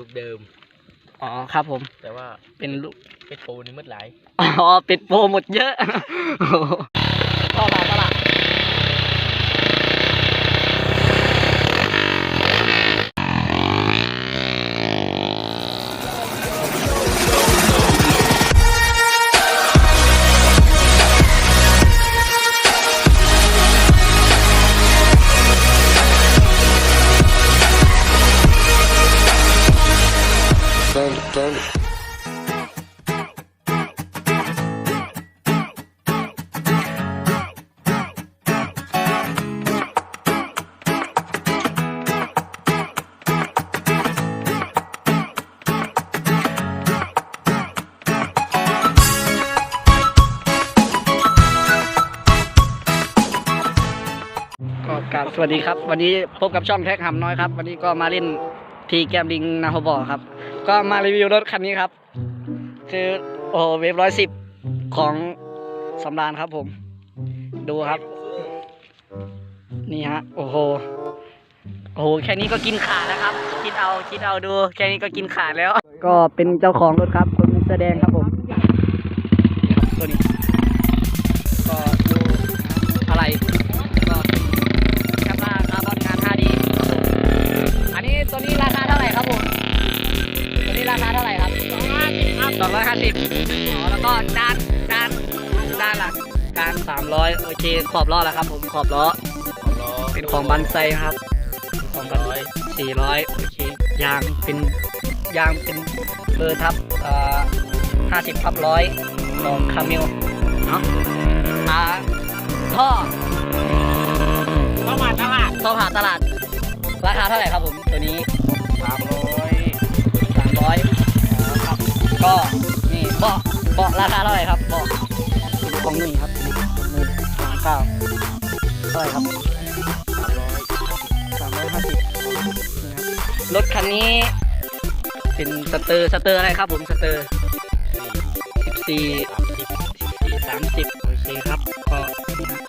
ลูกเดิม อ๋อครับผม แต่ว่าเป็นลูกเพชรโพนี่มืดหลาย อ๋อเป็ดโปรหมดเยอะโอ้โหก็มา ตลาดก็กราบสวัสดีครับ วันนี้พบกับช่องแท็กหำน้อยครับ วันนี้ก็มาเล่นทีแกมลิงนาโฮบอครับ ก็มารีวิวรถคันนี้ครับ คือโอ้เวฟร้อยสิบของสำรานครับผม ดูครับ นี่ฮะ โอ้โห โอ้โห แค่นี้ก็กินขาดแล้วครับ คิดเอา คิดเอาดู แค่นี้ก็กินขาดแล้ว ก็เป็นเจ้าของรถครับ คนแสดงครับผม สองร้อยห้าสิบอ๋อแล้วก็จานจานจานหลักจานสามร้อยโอเคขอบล้อแล้วครับ ผมขอบล้อล้อเป็นของบันไซนะครับ ของบันสี่ร้อยโอเคยางเป็นยางเป็นเบอร์ทับเอ่อห้าสิบทับร้อยของคาเมลเนาะอ่าท่อเข้ามาตลาดท่อผ่าตลาด ราคาเท่าไหร่ครับผมตัวนี้ เบาะเบาะราคาเท่าไหร่ครับเบาะเป็นของหนึ่งครับหนึ่งสามเก้าเท่าไหร่ครับสามร้อยสามร้อยห้าสิบรถคันนี้ เป็นสเตอร์สเตอร์อะไรครับผมสเตอร์สิบสี่สามสิบสามสิบโอเคครับก็นี่ฮะ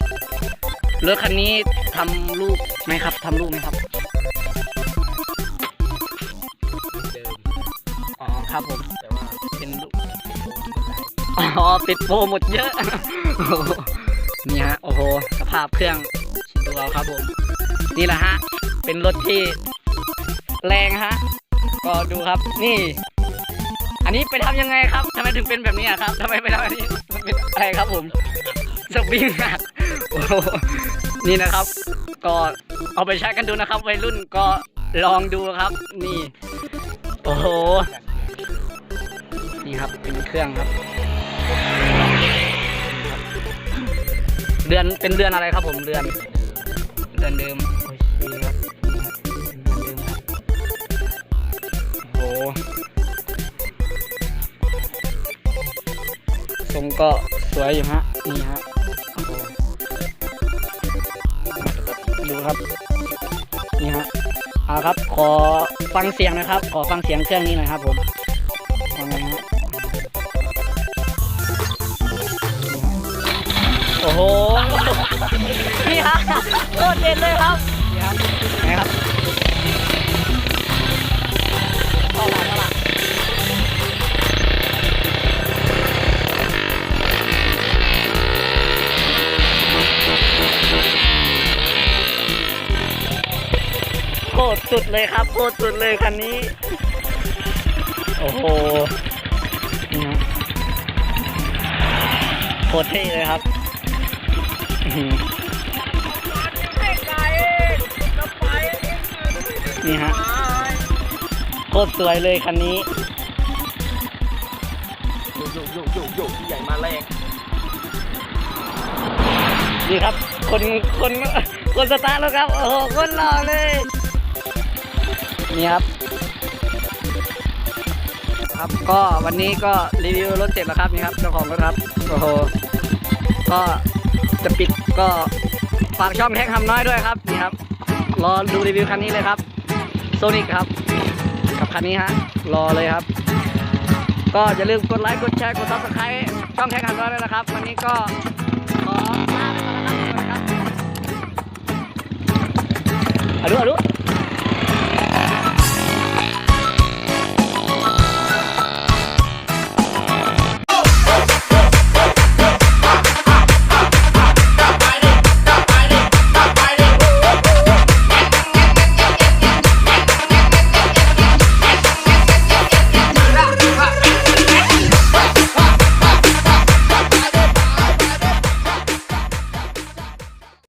รถคันนี้ทำลูกไหมครับทำลูกไหมครับเดิมอ๋อครับผมแต่ว่าเป็นลูก อ๋อปิดโปรหมดเยอะ นี่ฮะ โอ้โห สภาพเครื่องชิดูเอาครับผม นี่แหละฮะ เป็นรถที่แรงฮะ ก็ดูครับ นี่ อันนี้ไปทำยังไงครับทำไมถึงเป็นแบบนี้อะครับทำไมไปทำอันนี้มันเป็นอะไรครับผมสปริงหักโอ้โหนี่นะครับ ก็เอาไปใช้กันดูนะครับ วัยรุ่นก็ลองดูครับ นี่ โอ้โห นี่ครับ เป็นเครื่องครับ เดือนเป็นเดือนอะไรครับผมเดือน เดือนเดิมโอเคครับเดือนเดิมครับโหทรงก็สวยอยู่ฮะนี่ฮะดูครับนี่ฮะเอาครับ ขอฟังเสียงนะครับ ขอฟังเสียงเครื่องนี้หน่อยครับผม หนี่ฮะโคตรเด็ดเลยครับนี่ครับไงครับเข้ามาเข้ามาโคตรสุดเลยครับ โคตรสุดเลยคันนี้ โอ้โหนี่ฮะโคตรเท่เลยครับอื้อหือ นี่ฮะ โคตรสวยเลยคันนี้โยโยโยโยโยที่ใหญ่มาแรงนี่ครับ คนคนคนสตาร์ทแล้วครับ โอ้โหคนหล่อเลย นี่ครับ ครับก็วันนี้ก็รีวิวรถเสร็จแล้วครับนี่ครับเจ้าของรถครับ โอ้โหก็ จะปิดก็ฝากช่องแท็กทำน้อยด้วยครับนี่ครับ รอดูรีวิวคันนี้เลยครับโซนิกครับ กับคันนี้ฮะรอเลยครับ ก็อย่าลืมกดไลค์กดแชร์กดซับสไครต์ช่องแท็กทำน้อยด้วยนะครับ วันนี้ก็ขอลาไปก่อนนะครับสวัสดีครับอรุอรุ